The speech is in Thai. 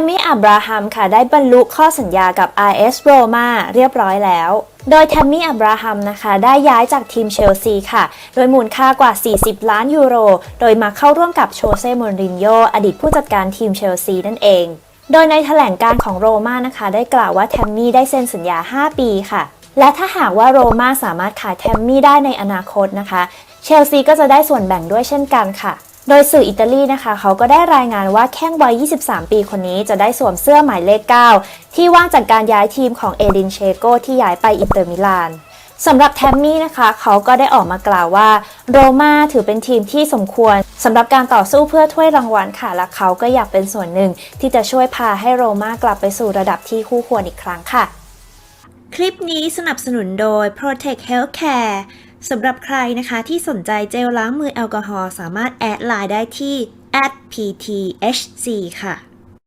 มมี่อับราฮัมค่ะได้บรรลุข้อสัญญากับ RS Roma เรียบร้อยแล้ว โดยแทมมี่อับราฮัมนะคะ ได้ย้ายจากทีมเชลซีค่ะ โดยมูลค่ากว่า 40 ล้านยูโร โดยมาเข้าร่วมกับโชเซ่มูรินโญ่อดีตผู้จัดการทีมเชลซีนั่นเอง โดยในแถลงการของโรม่านะคะ ได้กล่าวว่าแทมมี่ได้เซ็นสัญญา 5 ปีค่ะ และถ้าหากว่าโรม่าสามารถขายแทมมี่ได้ในอนาคตนะคะ เชลซีก็จะได้ส่วนแบ่งด้วยเช่นกันค่ะ โดยสื่ออิตาลีนะคะ เขาก็ได้รายงานว่าแข้งวัย 23 ปีคนนี้จะได้สวมเสื้อหมายเลข 9 ที่ว่างจากการย้ายทีมของเอดินเชโกที่ย้ายไปอินเตอร์มิลานสำหรับแทมมี่นะคะ เขาก็ได้ออกมากล่าวว่า โรม่าถือเป็นทีมที่สมควรสำหรับการต่อสู้เพื่อถ้วยรางวัลค่ะ และเขาก็อยากเป็นส่วนหนึ่ง ที่จะช่วยพาให้โรม่ากลับไปสู่ระดับที่คู่ควรอีกครั้งค่ะ คลิปนี้สนับสนุนโดย Protect Healthcare สำหรับใครนะคะที่สนใจเจลล้างมือแอลกอฮอล์สามารถแอดไลน์ได้ที่ @pthc ค่ะ